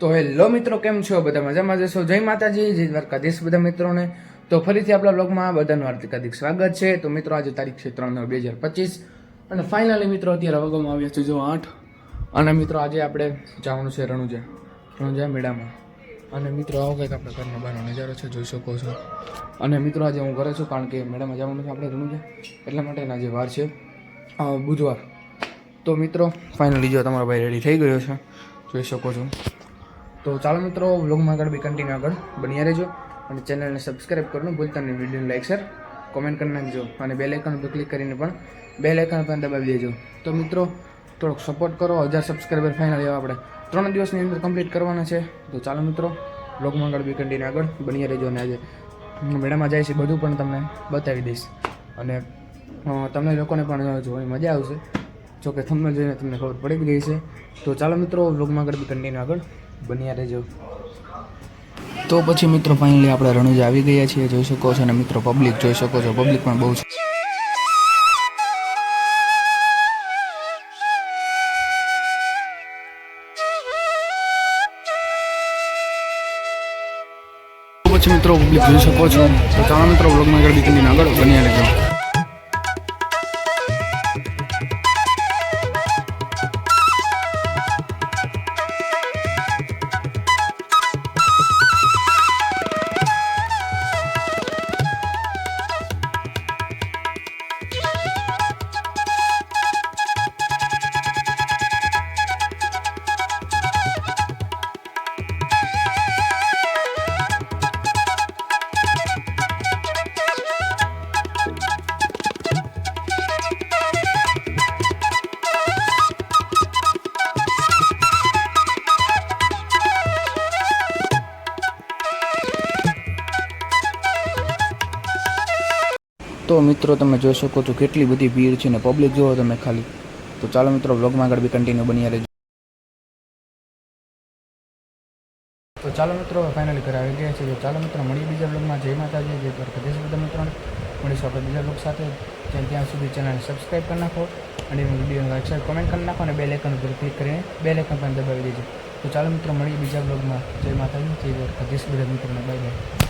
તો હેલો મિત્રો, કેમ છો? બધા મજામાં જશો? જય માતાજી, જય દ્વારકાધીશ બધા મિત્રોને. તો ફરીથી આપણા બ્લોગમાં બધાનું હાર્દિક હાર્દિક સ્વાગત છે. તો મિત્રો, આજે તારીખ છે ત્રણ નવ બે હજાર પચીસ. અને ફાઇનલી મિત્રો, અત્યારે વગોમાં આવ્યા છે જો આઠ. અને મિત્રો, આજે આપણે જવાનું છે રણુજા. રણુજા મેળામાં. અને મિત્રો, આવો કંઈક આપણે ઘરનો બહારનો નજારો છે, જોઈ શકો છો. અને મિત્રો, આજે હું ઘરે છું, કારણ કે મેળામાં જવાનું છે આપણે રણુજા. એટલા માટે આજે વાર છે. બુધવાર. તો મિત્રો ફાઇનલી જો તમારો ભાઈ રેડી થઈ ગયો છે, જોઈ શકો છો. તો ચાલો મિત્રો, વ્લોગમાં આગળ બી કન્ટિન્યુ આગળ બન્યા રહેજો અને ચેનલને સબસ્ક્રાઈબ કરવાનું ભૂલતા નહીં. વિડીયોને લાઈક શેર કોમેન્ટ કરી નાખજો અને બેલ આઇકન પર ક્લિક કરીને પણ બેલ આઇકન પણ દબાવી દેજો. તો મિત્રો, થોડોક સપોર્ટ કરો. હજાર સબસ્ક્રાઈબર ફાઇનલ એવા આપણે ત્રણ દિવસની અંદર કમ્પ્લીટ કરવાના છે. તો ચાલો મિત્રો, વ્લોગમાં આગળ બી કન્ટિન્યુ આગળ બન્યા રહેજો અને આજે મેળામાં જાય છે બધું પણ તમને બતાવી દઈશ. અને તમને લોકોને પણ જોવાની મજા આવશે. જોકે તમને જોઈને તમને ખબર પડી જ ગઈ છે. તો ચાલો મિત્રો, વ્લોગમાં આગળ બી કન્ટિન્યુ આગળ બન્યા રહેજો. તો પછી મિત્રો ફાઇનલી આપણે રણુજા આવી ગયા છીએ. જોઈ શકો છો અને મિત્રો પબ્લિક જોઈ શકો છો. પબ્લિક પણ બહુ છે. પછી મિત્રો પબ્લિક જોઈ શકો છો. તો ચાલો મિત્રો બ્લોગમાં આગળ બી આગળ. બન્યા તો મિત્રો તમે જોઈ શકો છો કેટલી બધી ભીડ છે ને પબ્લિક જુઓ તમે ખાલી. તો ચાલો મિત્રો વ્લોગમાં આગળ બી કન્ટિન્યુ બની રહેજો. તો ચાલો મિત્રો ફાઇનલી ઘરે આવી ગયા છે. તો ચાલો મિત્રો મળીએ બીજા વ્લોગમાં જય માતાજી, જય દ્વારકાધીશ. બધા મિત્રોને. મળીશું આપણે બીજા વ્લોગ સાથે. ત્યાં ત્યાં સુધી ચેનલને સબસ્ક્રાઈબ કરી નાખો અને વિડીયોને લાઈક શેર કોમેન્ટ કરી નાખો અને બે લેકન ઉપર ક્લિક કરીને બે લેકન પણ દબાવી દેજો. તો ચાલો મિત્રો મળીએ બીજા બ્લોગમાં જય માતાજી, જય દ્વારકાધીશ. બધા મિત્રોને. Bye bye